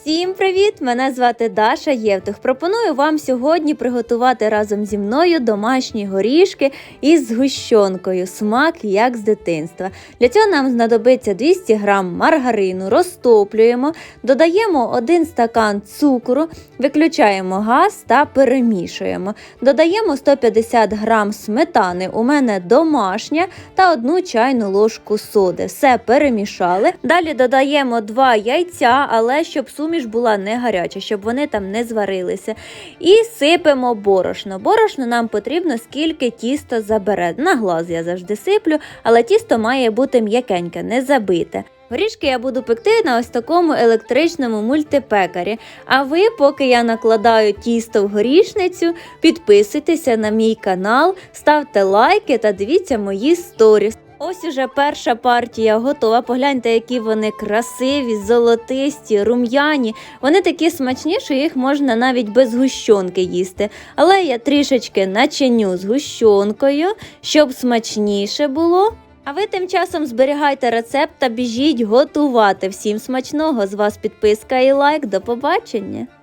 Всім привіт! Мене звати Даша Євтух. Пропоную вам сьогодні приготувати разом зі мною домашні горішки із згущенкою. Смак як з дитинства. Для цього нам знадобиться 200 г маргарину, розтоплюємо, додаємо 1 стакан цукру, виключаємо газ та перемішуємо. Додаємо 150 г сметани. У мене домашня та 1 чайну ложку соди. Все перемішали. Далі додаємо 2 яйця, але щоб суміш була не гаряча, щоб вони там не зварилися. І сипемо борошно. Борошно нам потрібно, скільки тісто забере. На глаз я завжди сиплю, але тісто має бути м'якеньке, не забите. Горішки я буду пекти на ось такому електричному мультипекарі. А ви, поки я накладаю тісто в горішницю, підписуйтеся на мій канал, ставте лайки та дивіться мої сторіс. Ось уже перша партія готова. Погляньте, які вони красиві, золотисті, рум'яні. Вони такі смачні, що їх можна навіть без гущонки їсти. Але я трішечки начиню з гущонкою, щоб смачніше було. А ви тим часом зберігайте рецепт та біжіть готувати. Всім смачного! З вас підписка і лайк. До побачення!